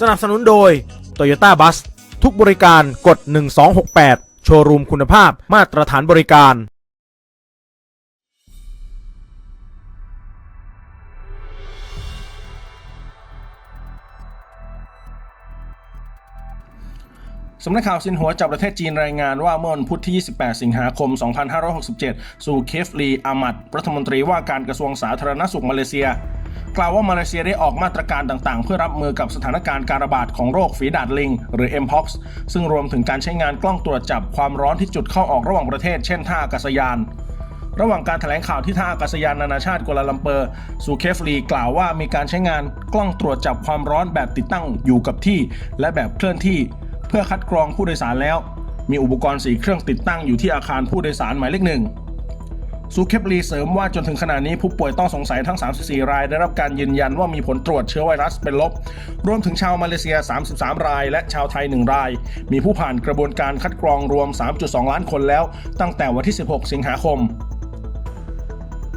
สนับสนุนโดย Toyota Bus ทุกบริการกด 1268 โชว์รูมคุณภาพมาตรฐานบริการ สำนักข่าวซินหัวจากประเทศจีนรายงานว่าเมื่อวันพุธที่ 28 สิงหาคม 2567สู่เคฟลีอามัดรัฐมนตรีว่าการกระทรวงสาธารณสุขมาเลเซีย กล่าวว่ามาเลเซียได้ออกมาตรการต่างๆ เพื่อรับมือกับสถานการณ์การระบาดของโรคฝีดาดลิง หรือ Mpox ซึ่งรวมถึงการใช้งานกล้องตรวจจับความร้อนที่จุดเข้าออกระหว่างประเทศ เช่นท่าอากาศยาน ระหว่างการแถลงข่าวที่ท่าอากาศยานนานาชาติกัวลาลัมเปอร์ซูเคฟลีกล่าวว่ามีการใช้งานกล้องตรวจจับความร้อนแบบติดตั้งอยู่กับที่ และแบบเคลื่อนที่ เพื่อคัดกรองผู้โดยสารแล้ว มีอุปกรณ์สีเครื่องติดตั้งอยู่ที่อาคารผู้โดยสารหมายเลขหนึ่ง ซูเคฟลีเสริมว่าจนถึงขณะนี้ผู้ป่วยต้องสงสัยทั้ง 34 ราย ได้รับการยืนยันว่ามีผลตรวจเชื้อไวรัสเป็นลบ รวมถึงชาวมาเลเซีย 33 ราย และชาวไทย 1 ราย มีผู้ผ่านกระบวนการคัดกรองรวม 3.2 ล้านคนแล้ว ตั้งแต่วันที่ 16 สิงหาคม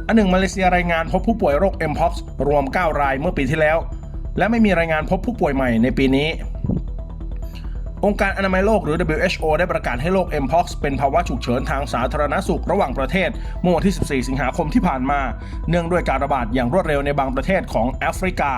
อันหนึ่งมาเลเซียรายงานพบผู้ป่วยโรค Mpox รวม 9 รายเมื่อปีที่แล้ว และไม่มีรายงานพบผู้ป่วยใหม่ในปีนี้ องค์การอนามัยโลกหรือ WHO ได้ประกาศให้โรค Mpox เป็นภาวะฉุกเฉินทางสาธารณสุขระหว่างประเทศเมื่อวันที่ 14 สิงหาคมที่ผ่านมา เนื่องด้วยการระบาดอย่างรวดเร็วในบางประเทศของแอฟริกา